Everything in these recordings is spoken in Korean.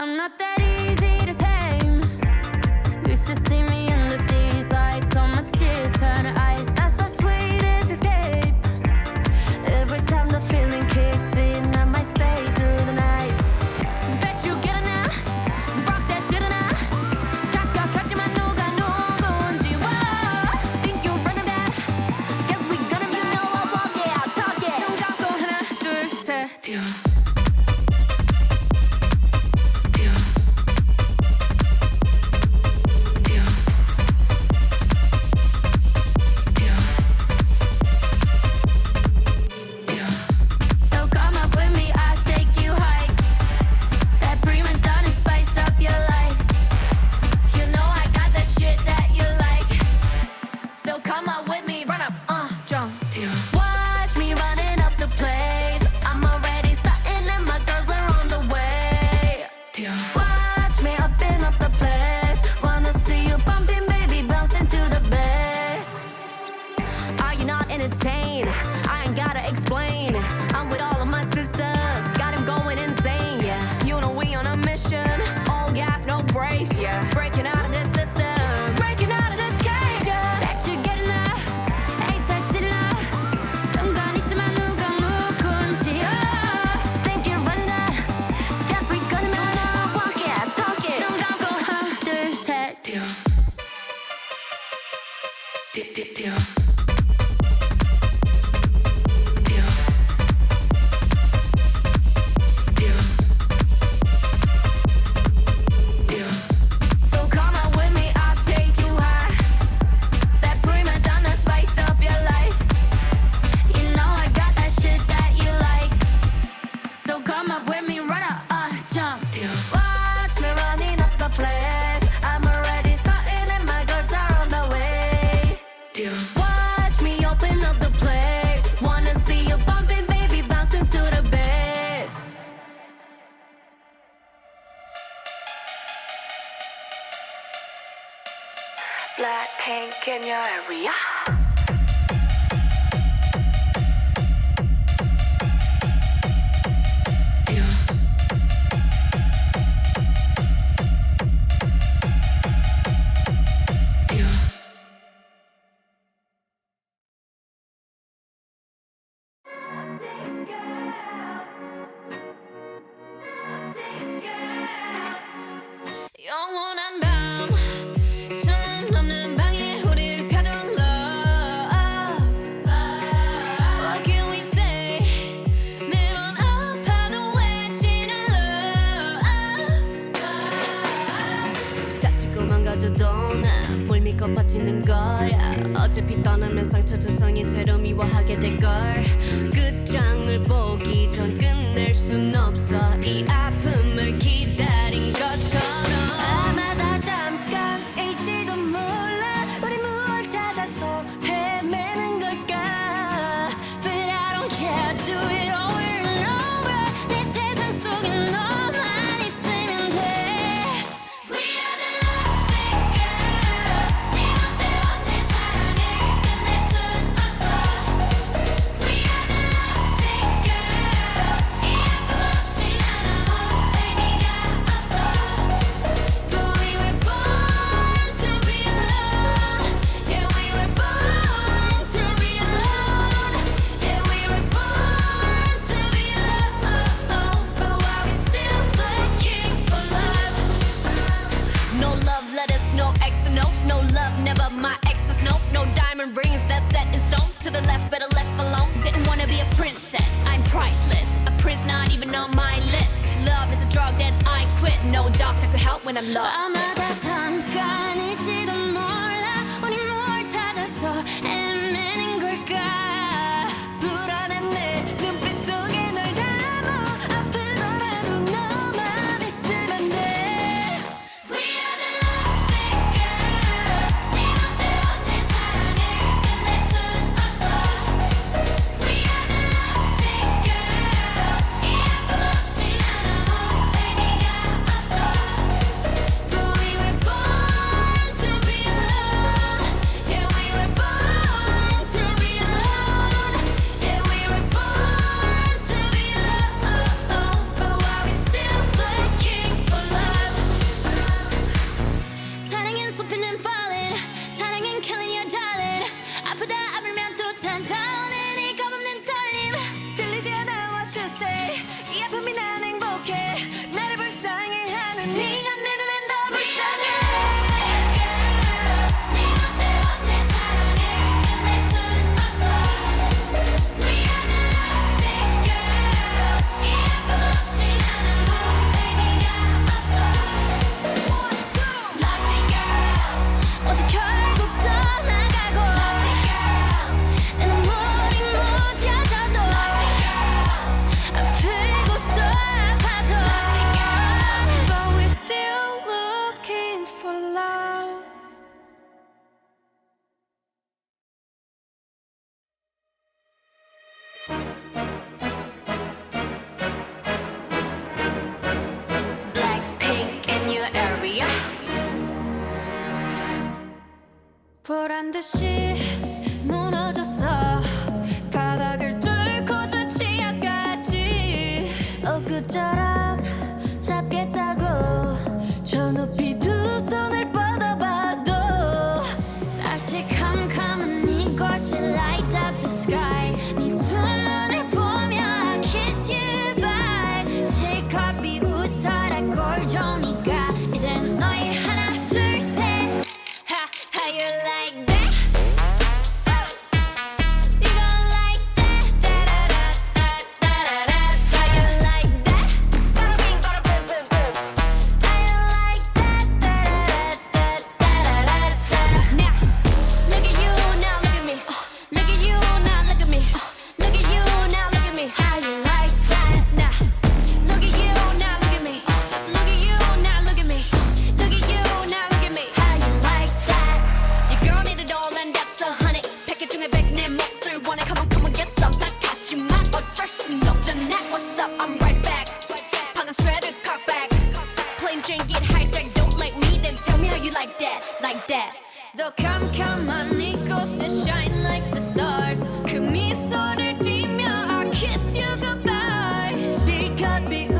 I'm not that easy. 지는 거야. 어차피 떠나면 상처 조성이 채로 미워하게 될걸. 끝장을 보기 전 끝낼 순 없어. 이 아픔을 기다린 것처럼. 아마다 잠깐일지도 몰라. 우리 무얼 찾아서 헤매는 걸까? But I don't care do it. be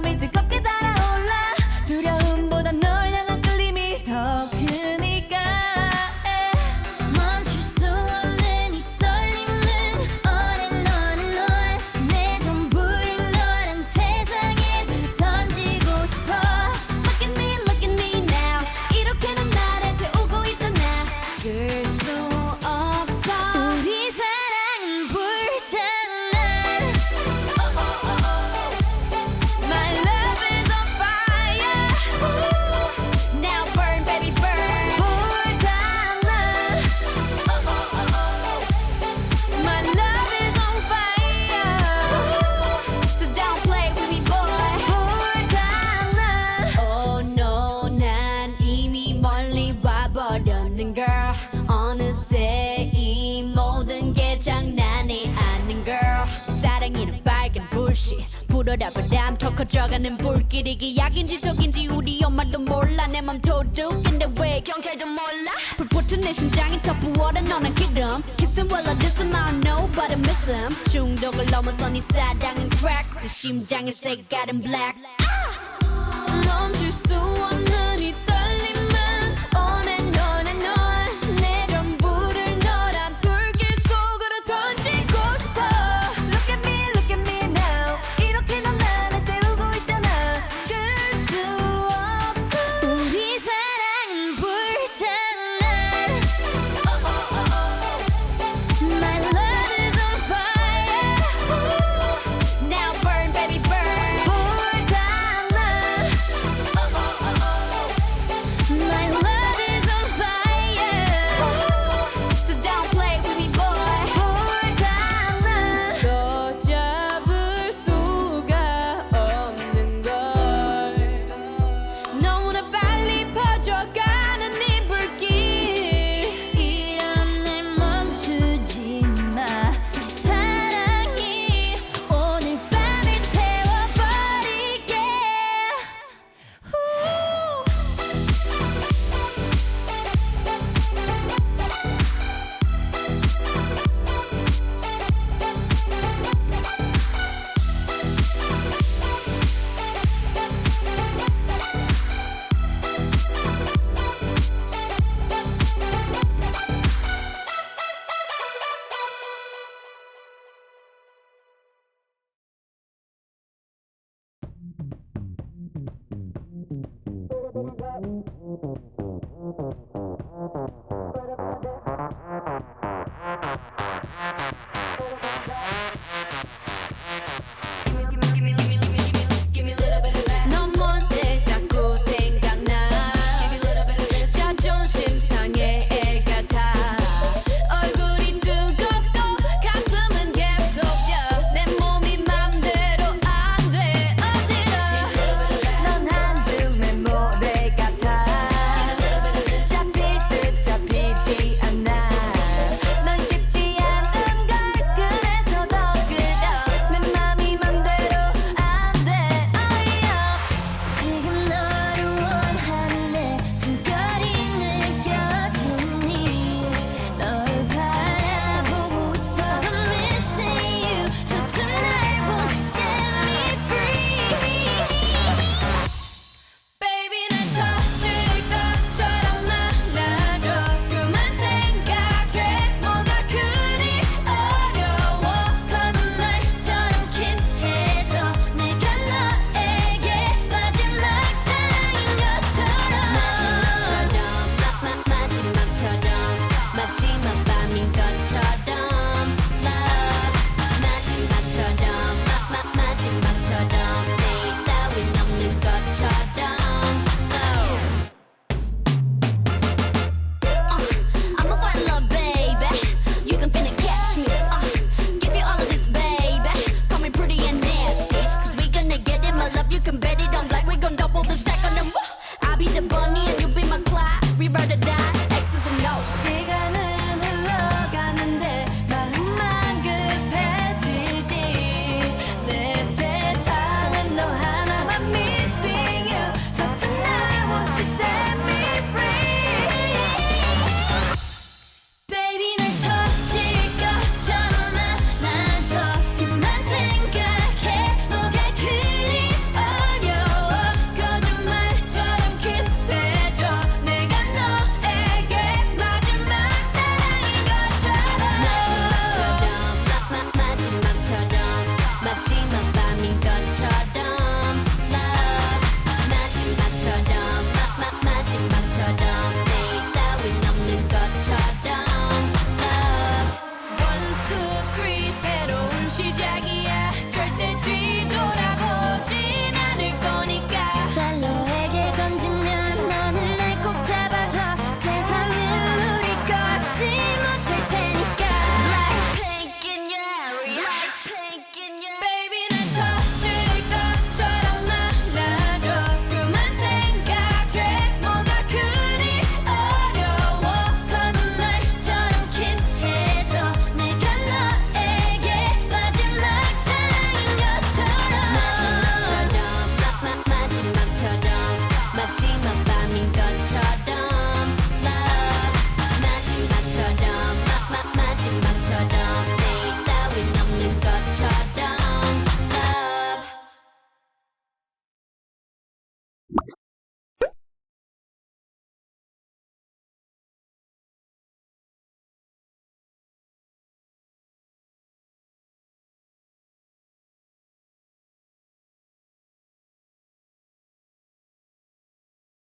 solamente complicada 우러라바람 더 커져가는 불길이 기약인지 속인지 우리 엄마도 몰라. 내 맘 도둑인데 왜 경찰도 몰라? 불붙은 내 심장이 더 부어라 너는 기름. Kissing while I diss him I don't know but I miss him. 중독을 넘어서 네 사랑은 crack. 내 심장의 색깔은 black. 멈출 수 없는